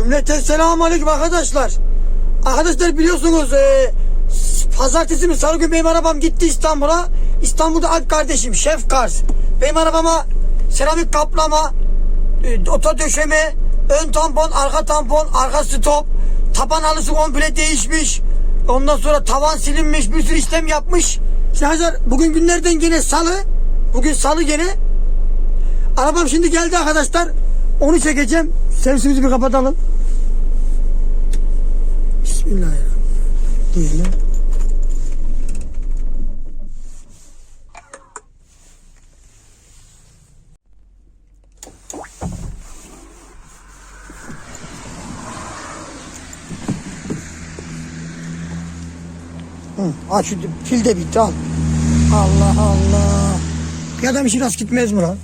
Cümleten selamun aleyküm arkadaşlar. Arkadaşlar biliyorsunuz e, pazartesi mi salı günü benim arabam gitti İstanbul'a. İstanbul'da Alp kardeşim Şef Kars. Benim arabama seramik kaplama, e, oto döşeme, ön tampon, arka tampon, arka stop, taban halısı komple değişmiş. Ondan sonra tavan silinmiş, bir sürü işlem yapmış. Şimdi arkadaşlar bugün günlerden gene salı. Bugün salı gene. Arabam şimdi geldi arkadaşlar. Onu çekeceğim. Servisimizi bir kapatalım. Bismillahirrahmanirrahim. Diyelim. Hı, aç şu pil de bitti al. Allah Allah. Bir adam işi rast gitmez mi lan?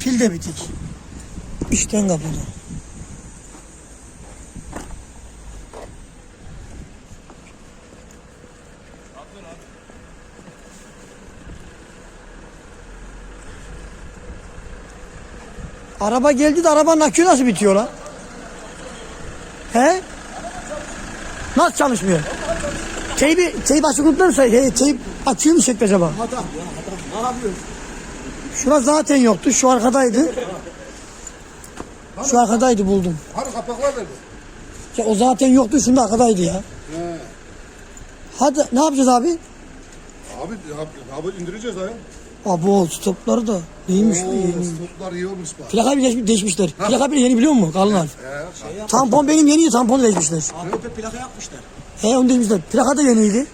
Pil de bitik. İşten kapalı. Araba geldi de arabanın akü nasıl bitiyor lan? He? Nasıl çalışmıyor? Teybi, teyip açık unutlarsa he, teyip açıyor mu çekti acaba? Ya adam ne yapıyorsun? Şura zaten yoktu. Şu arkadaydı. Şu arkadaydı buldum. Hani kapaklar nerede? Ya o zaten yoktu. Şunda arkadaydı ya. He. Hadi ne yapacağız abi? Abi, abi, abi indireceğiz ha ya. Abi o stopları da iyiymiş bu Oo, yeni. stoplar iyi olmuş bak. Plaka bile değişmiş- değişmişler. Plaka bile yeni biliyor musun? Kalın harf. He, Tampon benim yeniydi. Tamponu değişmişler. Ahmet'e plaka yapmışlar. He onu değişmişler. Plaka da yeniydi.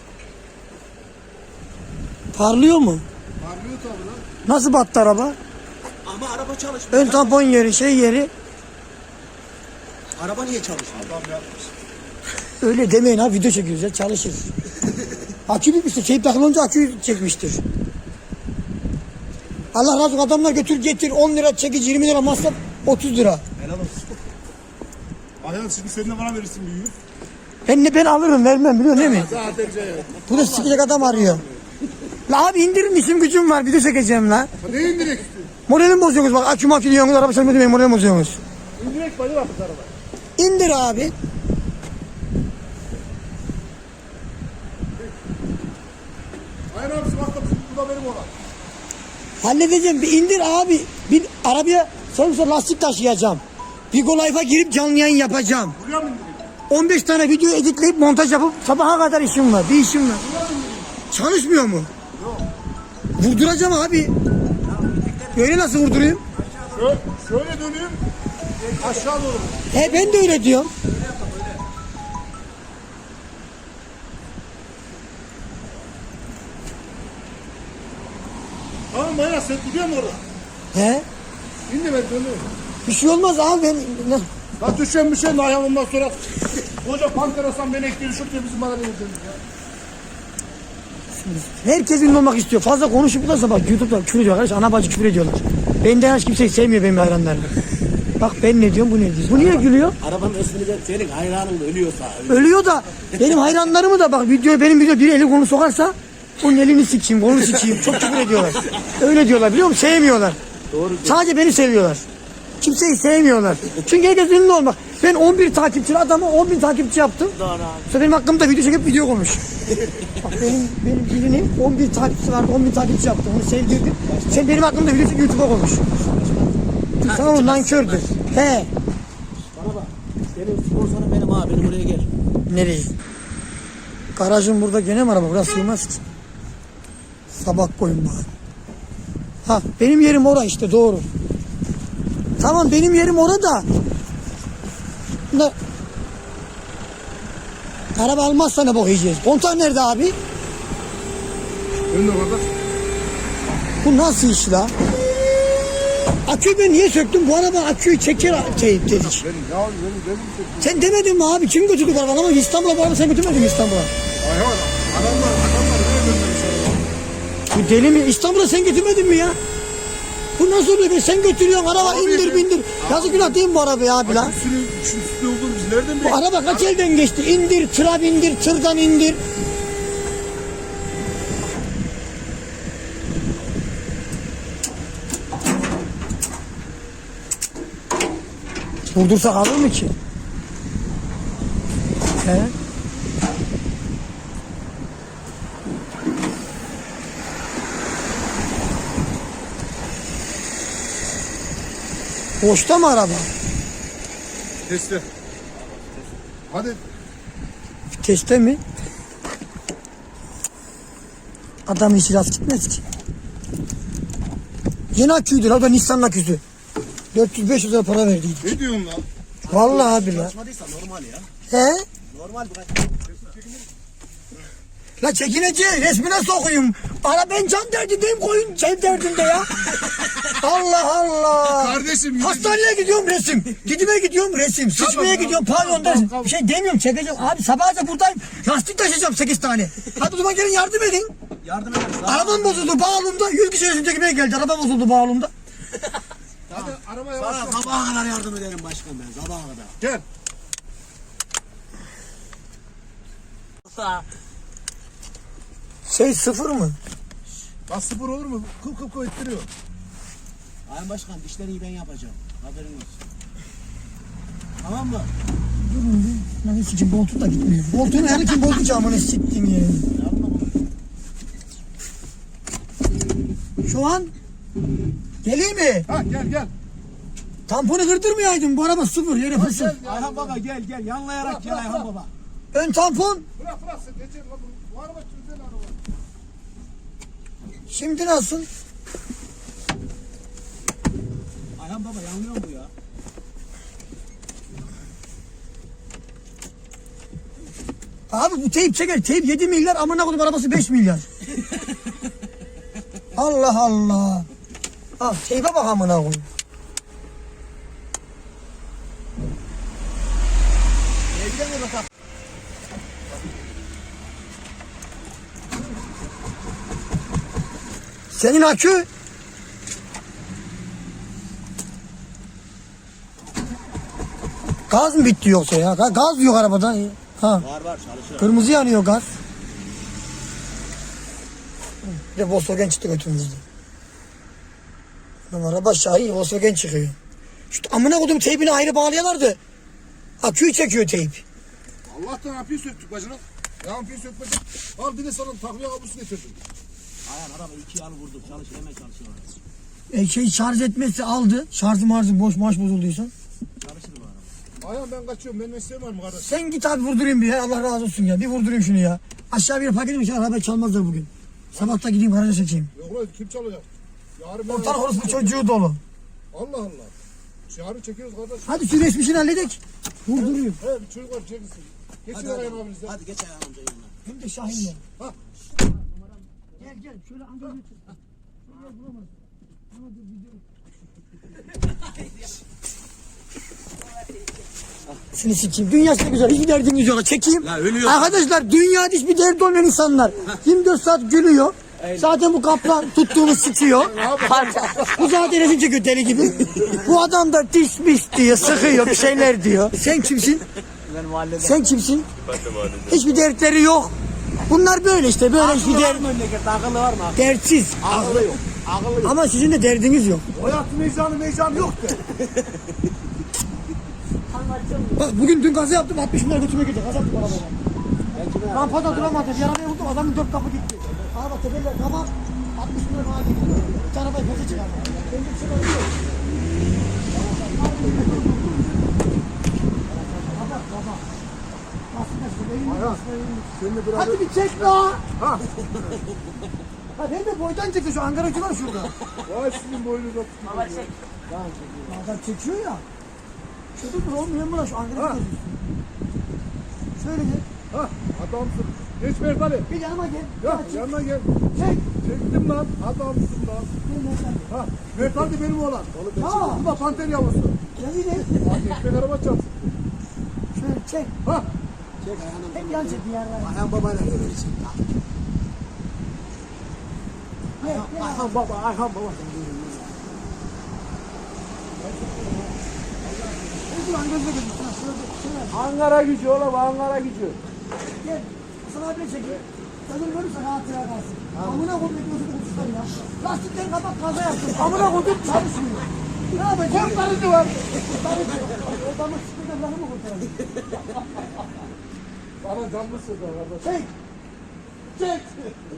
Parlıyor mu? parlıyor tabii lan. Nasıl battı araba? Ama araba çalışmıyor. Ön tampon yeri, şey yeri. Araba niye çalışmıyor? Adam yapmış. Öyle demeyin ha video çekiyoruz ya çalışır. akü bitmiştir. Keyif takılınca akü çekmiştir. Allah razı olsun adamlar götür getir 10 lira çekici 20 lira masraf 30 lira. Helal olsun. Ayhan şimdi sen de bana verirsin büyüğü. Ben ne ben alırım vermem biliyor değil mi? Zaten şey. Bu da sikecek adam arıyor. La abi indirin işim gücüm var video çekeceğim la. Ne indirek istiyorsun? Moralim bozuyorsunuz bak akü makine yiyorsunuz araba sürmeyi demeyin moralim bozuyorsunuz. İndirek bacı yaptık araba. İndir abi. Ayhan abi bak bu da benim olan. Halledeceğim bir indir abi. Bir arabaya servise lastik taşıyacağım. Bigo Life'a girip canlı yayın yapacağım. Buraya mı indirek? 15 tane video editleyip montaj yapıp sabaha kadar işim var. Bir işim var. Çalışmıyor mu? Yok. Vurduracağım abi. Böyle nasıl vurdurayım? Şöyle, şöyle döneyim. Aşağı doğru. He ben de öyle diyorum. Tamam Ayhan sen gidiyor musun orada? He? İndi ben dönüyorum. Bir şey olmaz abi ben... Lan düşen bir şey de Ayhan ondan sonra koca pankarasan beni ektiğini şut diye bizim bana verirsin ya. Herkes ünlü olmak istiyor. Fazla konuşup da bak YouTube'da küfür ediyor arkadaş. Ana bacı küfür ediyorlar. Benden hiç kimseyi sevmiyor benim hayranlarım. Bak ben ne diyorum bu ne diyor. Bu niye gülüyor? Arabanın ismini de senin hayranın ölüyorsa. Ölüyor da benim hayranlarımı da bak video benim video bir eli konu sokarsa onun elini sikeyim, kolunu sikeyim. Çok küfür ediyorlar. Öyle diyorlar biliyor musun? Sevmiyorlar. Doğru. Sadece beni seviyorlar. Kimseyi sevmiyorlar. Çünkü herkes ünlü olmak. Ben 11 takipçili adamı 10 bin takipçi yaptım. Doğru abi. Sonra benim hakkımda video çekip video konuş. Bak benim, benim birinin 10 bin takipçisi vardı 10 bin takipçi yaptım. Onu sevdirdim. Sen benim hakkımda video çekip YouTube'a konuş. Sana ondan kördür. He. Bana bak. Senin sponsorun benim abi. Benim buraya gel. Nereye? Garajın burada gene mi araba? Burası sığmaz ki. Sabah koyun bari. Ha benim yerim ora işte doğru. Tamam benim yerim orada. Ne? Araba almazsa ne yiyeceğiz? Kontak nerede abi? Önde kardeş. Bu nasıl iş la? Aküyü ben niye söktüm? Bu araba aküyü çeker teyip dedik. Sen demedin mi abi? Kim götürdü bu arabayı? Ama İstanbul'a bu araba sen götürmedin mi İstanbul'a? Ayhan adamlar adamlar nereye arabayı? Bu deli mi? İstanbul'a sen getirmedin mi ya? Bu nasıl oluyor be? Sen götürüyorsun araba Abi indir bindir. Yazık günah değil mi bu arabaya abi lan? Üstüne, şu üstüne olduğunu biz nereden Bu biliyoruz? araba kaç elden geçti? İndir, tıra bindir, tırdan indir. Vurdursak alır mı ki? He? Boşta mı araba? Testi. Hadi. Viteste mi? Adam hiç rast gitmez ki. Yeni aküydü lan o da Nissan aküsü. 400-500 lira para verdiydi. Ne diyorsun lan? Vallahi billahi. Çalışmadıysa normal ya. He? Normal bu. La çekineceği resmine sokayım. Ara ben can derdindeyim koyun şey derdinde ya. Allah Allah. Kardeşim. Hastaneye gidiyorum resim. Gidime gidiyorum resim. Sıçmaya Tamam, gidiyorum tamam, pavyonda. tamam, tamam. Bir şey demiyorum çekeceğim. Abi sabahca buradayım. Lastik taşıyacağım 8 tane. Hadi o zaman gelin yardım edin. Yardım ederiz. Arabam bozuldu bağlımda. 100 kişi resim çekmeye geldi. Araba bozuldu bağlımda. Hadi araba yavaş. Sana sabaha kadar yardım ederim başkan ben. Sabaha kadar. Gel. Şey sıfır mı? Bak sıfır olur mu? Kıl kıl kıl ettiriyor. Ayhan başkan dişleri ben yapacağım. Haberin olsun. Tamam mı? Durun bir. Lan hiç için boltu da gitmiyor. Boltunu her kim boltu camını siktim ya. Şu an geleyim mi? Ha gel gel. Tamponu kırdırmayaydın. Bu araba sıfır yere fısır. Ayhan baba gel gel yanlayarak gel Ayhan baba. Ön tampon. Bırak bırak sen geçer lan. Bu araba güzel araba. Şimdi nasıl? Ayhan baba yanlıyor mu bu ya? Abi bu teyp çeker. Teyp 7 milyar amına koydum arabası 5 milyar. Allah Allah. Al teype bak amına bakalım? Senin akü Gaz mı bitti yoksa ya? Ga- Gaz yok arabada. Ha. Var var çalışıyor. Kırmızı yanıyor gaz. Bir de Volkswagen çıktı götümüzde. Lan araba Şahin Volkswagen çıkıyor. Şu amına koydum teybini ayrı bağlayalardı. Aküyü çekiyor teyp. Allah'tan ampiyi söktük bacına. Ya ampiyi sökmedik. Al bir de sana takviye kablosu getirdim. Ayhan araba iki yanı vurduk çalışıyor hemen çalışıyor. E şey şarj etmesi aldı. Şarjı marzı boş maaş bozulduysa. Çalışır bu araba. Ayhan ben kaçıyorum. Benim mesleğim var mı kardeş? Sen git abi vurdurayım bir ya. Allah razı olsun ya. Bir vurdurayım şunu ya. Aşağı bir paket mi? Araba çalmazlar bugün. Sabah da gideyim garaja çekeyim. Yok lan kim çalacak? Ortalık orospu çocuğu dolu. Allah Allah. Yarın çekiyoruz kardeş. Hadi şu resmişini halledek. Vurdurayım. He bir çocuk var çekilsin. Geçin Ayhan abinizden. hadi geç Ayhan amca yanına. Hem de Şahin'le. Ha. Gel gel şöyle amca götür. Şuraya bulamaz. Ama dur video. Seni sikeyim. Dünyası ne güzel. Hiçbir derdimiz yok. Çekeyim. Ya ölüyor. Arkadaşlar dünyada hiçbir derdi olmayan insanlar. 24 saat gülüyor. Zaten bu kaplan tuttuğunu sıkıyor. bu zaten resim çekiyor deli gibi. bu adam da diş mis diyor, sıkıyor, bir şeyler diyor. Sen kimsin? Ben mahallede. Sen kimsin? Hiçbir dertleri yok. Bunlar böyle işte, böyle hiçbir mı memlekette akıllı var mı? dertsiz. Akıllı yok. Akıllı yok. Ama sizin de derdiniz yok. Hayatın heyecanı heyecanı yok de. Bak bugün dün kaza yaptım 60 milyar götüme gitti. Kaza yaptım arabaya. Rampada duramadım. Bir arabaya vurdum adamın dört kapı gitti. Araba tepeler tamam. 60 milyar bana gitti. Bir arabayı pese çıkardı. Bence bir şey oluyor. Baba baba. Benim. Hadi bir çek la. Ha. Ha hem de boydan çekti şu Ankara'cı var şurada. Vay sizin boyunuz yok. Adam çekiyor ya. Şurada dur oğlum yan buna şu Ankara'cı. Şöyle gel. Ha adamsın. Geç Mert Ali. Bir yanıma gel. Ya Ha, çek. yanına gel. Çek. Çektim lan. Adamsın lan. Ha Mert Ali benim oğlan. Ha. Bu da panter yavrusu. Gel yine. Hadi ekmek araba çarpsın. Şöyle çek. Ha. Çek amca. Hep yan çek bir yerler. Ayhan babayla gel. Ayhan baba, Ayhan baba. Ankara gücü oğlum, Ankara gücü. Gel. Sana bir çek. Kadın görürse hatıra kalsın. Amına koyduk gözünü uçuşlar ya. Lastikleri kapat kaza yaptım. Amına koyduk çalışmıyor. Ne yapacağım? Kurtarıcı var. Kurtarıcı. Adamı sıkıntı bırakır mı kurtarıcı? Bana canlı sızdın kardeş. Çek. Çek.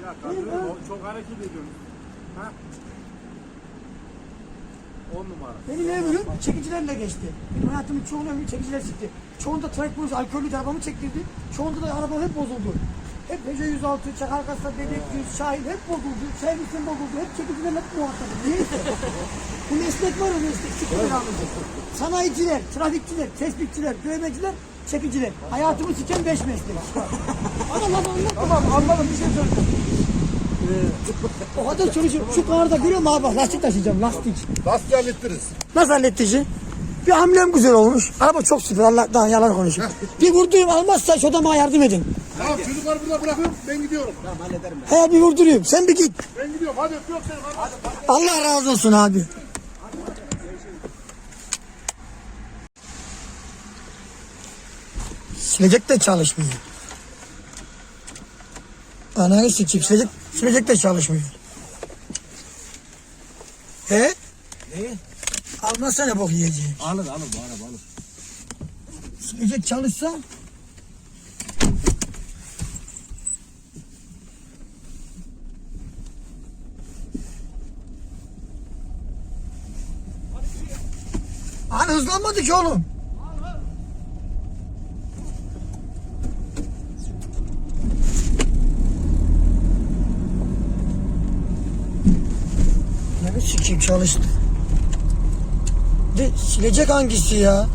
Ya kardeşim o çok hareket ediyorsun. Ha? On numara. Benim ömrüm çekicilerle geçti. Benim hayatımın çoğunu ömrü çekiciler çıktı. Çoğunda trafik polisi alkollü arabamı çektirdi. Çoğunda da arabam hep bozuldu. Hep Peugeot 106, Çakar Kasa, Bebek 100, Şahin hep bozuldu. Servisim bozuldu. Hep çekicilerle hep muhatabım. Neyse. Bu meslek var o meslek. Sıkı. Sanayiciler, trafikçiler, tespitçiler, dövmeciler, çekiciler. Hayatımı siken beş meslek. Ama lan anlat. Tamam anladım bir şey söyleyeceğim. O kadar çalışıyorum. Şu karda görüyor musun abi? Lastik taşıyacağım, lastik. Lastiği hallettiriz. Nasıl halletti işi? Bir hamlem güzel olmuş. Araba çok süper. Allah daha yalan konuşuyor. bir vurdurayım almazsa şu adama yardım edin. Tamam çocukları burada bırakıyorum ben gidiyorum. Tamam hallederim ben. He bir vurdurayım. Sen bir git. Ben gidiyorum hadi öpüyorum seni. Hadi. Allah razı olsun abi. Silecek de çalışmıyor. Ananı sikeyim. Silecek, silecek de çalışmıyor. He? Ne? Almazsa ne bok yiyeceğim. Alır alır bu araba alır. Silecek çalışsa Hani hızlanmadı ki oğlum. Ne sikeyim çalıştı. De silecek hangisi ya?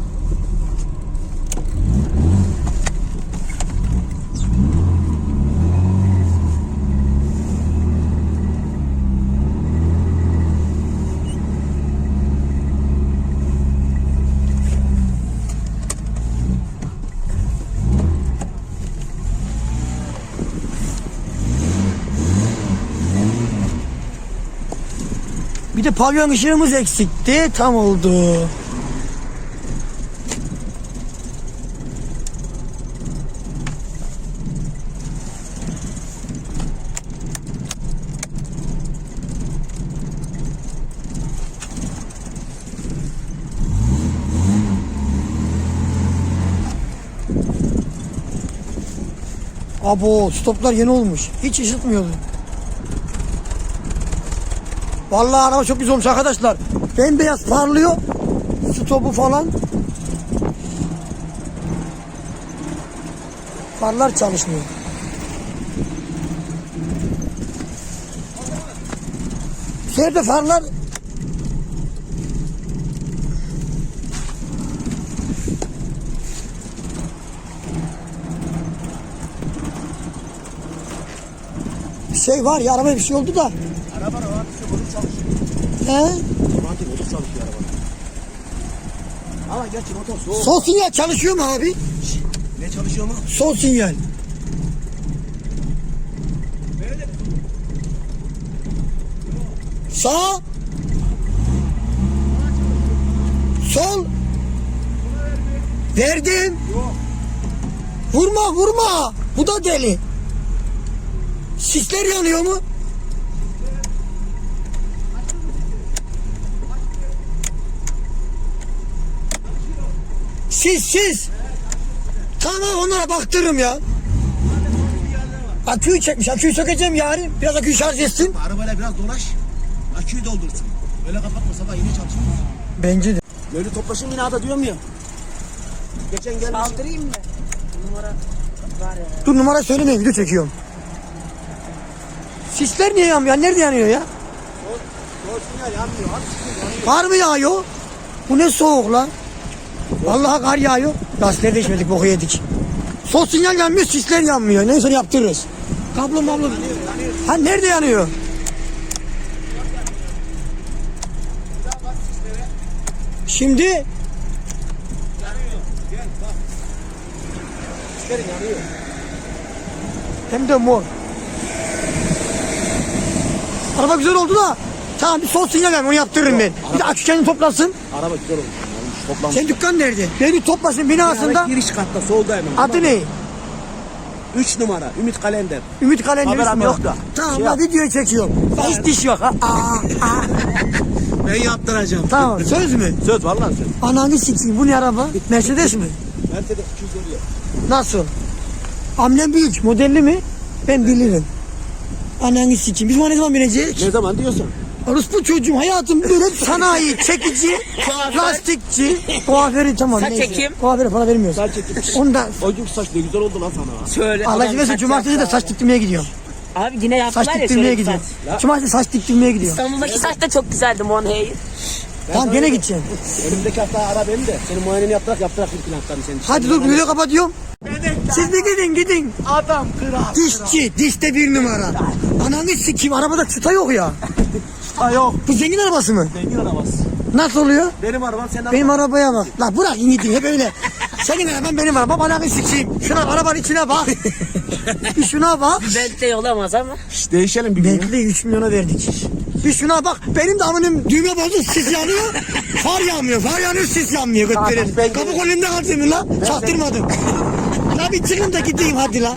De pavyon ışığımız eksikti. Tam oldu. Abo stoplar yeni olmuş. Hiç ışıtmıyordu. Vallahi araba çok güzel olmuş arkadaşlar. Bembeyaz parlıyor. Stopu falan. Farlar çalışmıyor. Şurada farlar şey var ya arabaya bir şey oldu da. Araba çalışıyor. He? Romantik olur çalışıyor araba. Ama gerçi motor soğuk. Sol sinyal çalışıyor mu abi? Ne çalışıyor mu? Sol sinyal. Sağ. Sol. Verdim. Vurma vurma. Bu da deli. Sisler yanıyor mu? Sis sis. Tamam onlara baktırırım ya. Aküyü çekmiş. Aküyü sökeceğim yarın. Biraz aküyü şarj etsin. Arabayla biraz dolaş. Aküyü doldursun. Öyle kapatma sabah yine çalışıyor. Bence de. Böyle toplaşın binada diyorum ya. Geçen gelmiş. Kaldırayım mı? Numara var ya. Dur numara söylemeyin video çekiyorum. Sisler niye yanmıyor? Nerede yanıyor ya? Sinyal yanmıyor. Kar mı yağıyor? Bu ne soğuk lan? Vallahi kar yağıyor. Lastikleri değişmedik boku yedik. Sol sinyal yanmıyor sisler yanmıyor. Neyse yaptırırız. Kablo mablo. Ha nerede yanıyor? Şimdi hem de mor. Araba güzel oldu da. Tamam bir sol sinyal ver onu yaptırırım ben. Bir de akü kendini toplasın. Araba güzel olmuş. Olmuş toplamış. Senin dükkan nerede? Beni toplasın binasında. Giriş katta solda hemen. Adı ne? 3 numara Ümit Kalender. Ümit Kalender Haberim ismi yok da. Tamam Şey ben videoyu çekiyorum. Hiç diş yok ha. Aa, aa. Ben yaptıracağım. Tamam söz mü? Söz vallahi söz. Ananı sikeyim bu ne araba? Mercedes mi? Mercedes 250. Nasıl? Amblem büyük. Modelli mi? Ben bilirim. Ananı sikeyim. Biz buna ne zaman bineceğiz? Ne zaman diyorsun? Orospu çocuğum hayatım böyle hep sanayi, çekici, plastikçi, kuaförü tamam. Saç neyse. ekim. Kuaföre para vermiyoruz. Saç çekip. Ondan O gün saç ne güzel oldu lan sana. Şöyle. Allah versin saç cumartesi de saç diktirmeye gidiyorum. Abi yine yaptılar Saç ya diktirmeye şöyle bir gidiyorum. saç. Cumartesi saç diktirmeye gidiyorum. İstanbul'daki saç da çok güzeldi Mon Hair. Tamam gene gideceğim. Önümdeki hafta ara beni de. Senin muayeneni yaptırak yaptırak bir plaklarını senin. Hadi dur video kapatıyorum. Siz de gidin gidin. Adam kral. Dişçi, dişte bir numara. Ananı sikeyim arabada çıta yok ya. Ha yok. Bu zengin arabası mı? Zengin arabası. Nasıl oluyor? Benim arabam senin Benim arabaya bak. La bırak gidin hep öyle. Senin araban benim arabam ananı sikeyim. Şuna arabanın içine bak. bir şuna bak. Bentley olamaz ama. Şş, değişelim bir gün. Bentley 3 milyona verdik. Bir şuna bak. Benim de amınım düğme bozuk sis yanıyor. Far yanmıyor. Far yanıyor sis yanmıyor. Götlerin. Kapı kolunda kaldım la. Çaktırmadım. la bir çıkın da gideyim hadi la.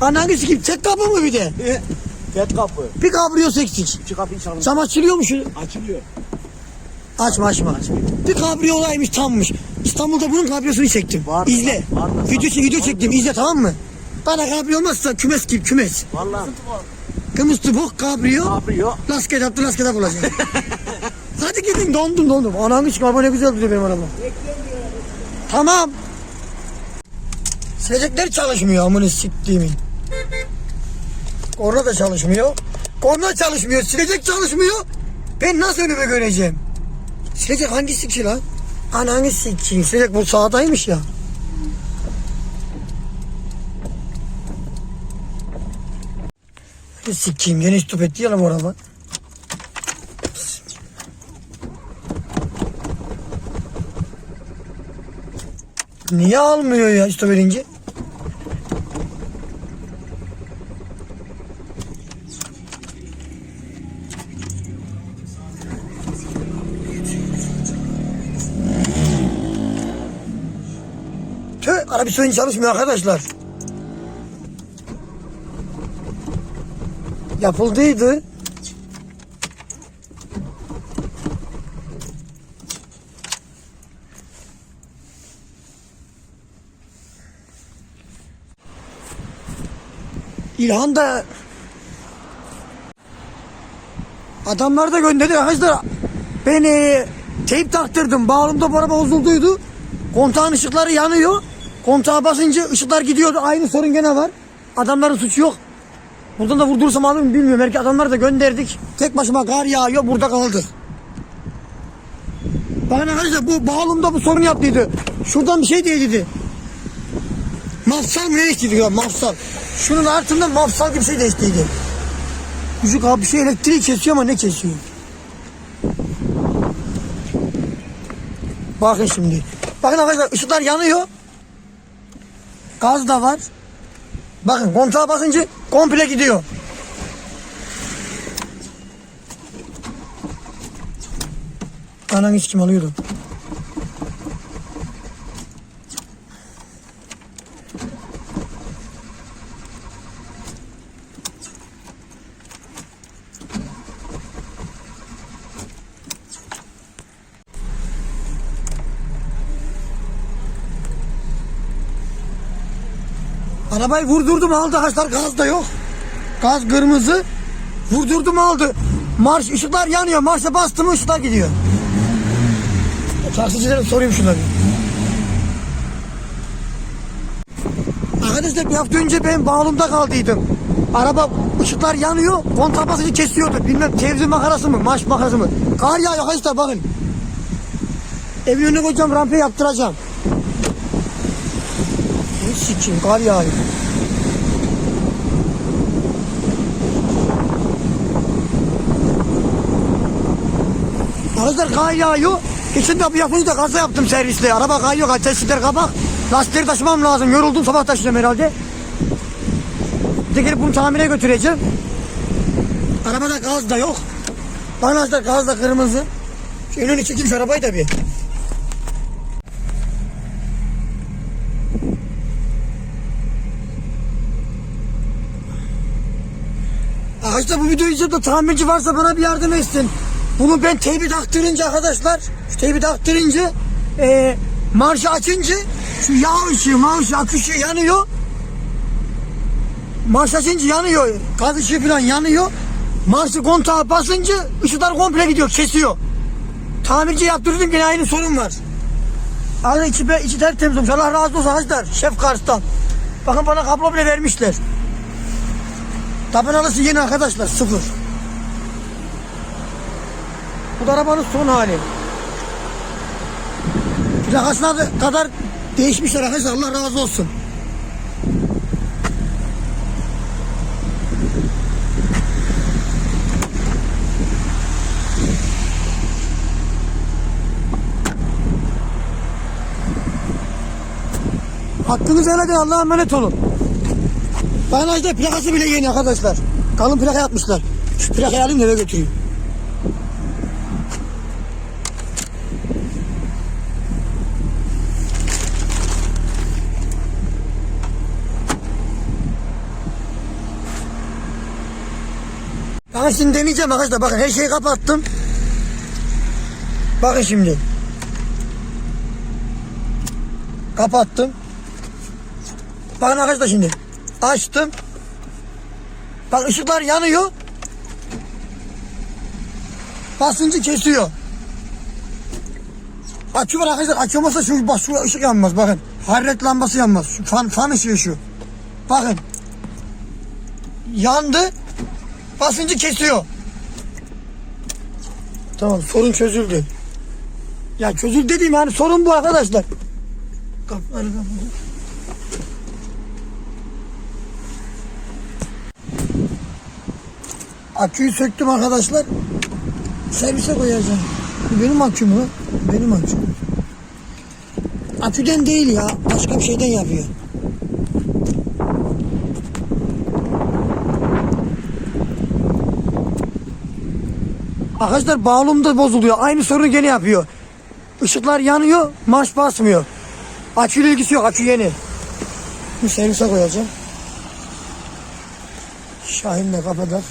Ananı sikeyim. Tek kapı mı bir de? Tek kapı. Bir kabriyo eksik. Şu kapıyı çalın. Cam açılıyor mu şu? Açılıyor. Açma açma. Bir kabriyo olaymış tammış. İstanbul'da bunun kabriyosunu çektim. Var, İzle. var, var. video, video çektim. İzle tamam mı? Bana kabriyo olmazsa kümes gibi kümes. Vallahi. Kımız tubuk kabriyo. Kabriyo. Lasket yaptı lasket olacak. Hadi gidin dondum dondum. Ananı çık araba ne güzel duruyor benim arabam. Tamam. Silecekler çalışmıyor amını siktiğimin. Korna da çalışmıyor. Korna çalışmıyor. Silecek çalışmıyor. Ben nasıl önümü göreceğim? Silecek hangisi ki lan? Ananı sikeyim. Silecek bu sağdaymış ya. Sikeyim. Yeni stop etti ya lan bu araba. Niye almıyor ya stop edince? Oyun çalışmıyor arkadaşlar. Yapıldıydı. İlhan da adamlar da gönderdi arkadaşlar. Ben e, teyp taktırdım. Bağımda bu araba bozulduydu. Kontağın ışıkları yanıyor. Kontağa basınca ışıklar gidiyordu. Aynı sorun gene var. Adamların suçu yok. Buradan da vurdursam alır mı bilmiyorum. Belki adamları da gönderdik. Tek başıma kar yağıyor burada kaldık. Bakın arkadaşlar bu bağımda bu sorun yaptıydı. Şuradan bir şey değdi. Mafsal mı ne değiştiydi ya mafsal. Şunun altında mafsal gibi bir şey değiştiydi. Çocuk abi bir şey elektriği kesiyor ama ne kesiyor? Bakın şimdi. Bakın arkadaşlar ışıklar yanıyor. Gaz da var. Bakın kontağa basınca komple gidiyor. Anan hiç kim alıyordu? Arabayı vurdurdum aldı arkadaşlar gaz da yok. Gaz kırmızı. Vurdurdum aldı. Marş ışıklar yanıyor. Marşa bastım ışıklar gidiyor. Taksicilere sorayım şunları. Arkadaşlar bir hafta önce ben bağımda kaldıydım. Araba ışıklar yanıyor. Kontağı basınca kesiyordu. Bilmem televizyon makarası mı, marş makarası mı. Kar yağıyor arkadaşlar bakın. Evin önüne koyacağım rampayı yaptıracağım. Ne sikeyim kar yağıyor. Arkadaşlar kar yağıyor. Geçen de bir yapınca da kaza yaptım serviste. Araba kayıyor, testler kabak. Lastikleri taşımam lazım. Yoruldum sabah taşıyacağım herhalde. Bir gelip bunu tamire götüreceğim. Arabada gaz da yok. Da gaz da kırmızı. Şu önünü çekeyim şu arabayı da bir. Arkadaşlar bu videoyu izleyip de tamirci varsa bana bir yardım etsin. Bunu ben teybi taktırınca arkadaşlar, şu teybi taktırınca e, marşı açınca şu yağ ışığı, mavi ışığı, akü ışığı yanıyor. Marş açınca yanıyor. Gaz ışığı falan yanıyor. Marşı kontağa basınca ışıklar komple gidiyor, kesiyor. Tamirci yaptırdım gene aynı sorun var. Abi içi, içi tertemiz olmuş. Allah razı olsun arkadaşlar. Şef Kars'tan. Bakın bana kablo bile vermişler. Tabelalısı yeni arkadaşlar. Sıfır. Bu da arabanın son hali. Plakasına da- kadar değişmişler arkadaşlar. Allah razı olsun. Hakkınızı helal edin. Allah'a emanet olun. Barajda plakası bile yeni arkadaşlar. Kalın plaka yapmışlar. Şu plakayı alayım eve götüreyim. Ben şimdi deneyeceğim arkadaşlar. Bakın her şeyi kapattım. Bakın şimdi. Kapattım. Bakın arkadaşlar şimdi. Açtım. Bak ışıklar yanıyor. Basıncı kesiyor. Açı var arkadaşlar. Açı olmasa şu, bak, ışık yanmaz bakın. Hararet lambası yanmaz. Şu fan, fan ışığı şu. Bakın. Yandı. Basıncı kesiyor. Tamam sorun çözüldü. Ya çözüldü dediğim yani sorun bu arkadaşlar. Kapıları kapalı. Aküyü söktüm arkadaşlar. Servise koyacağım. Benim aküm mü? Benim aküm. Aküden değil ya. Başka bir şeyden yapıyor. Arkadaşlar bağlım da bozuluyor. Aynı sorunu gene yapıyor. Işıklar yanıyor, marş basmıyor. Aküyle ilgisi yok, akü yeni. Bu servise koyacağım. Şahin de kapatır.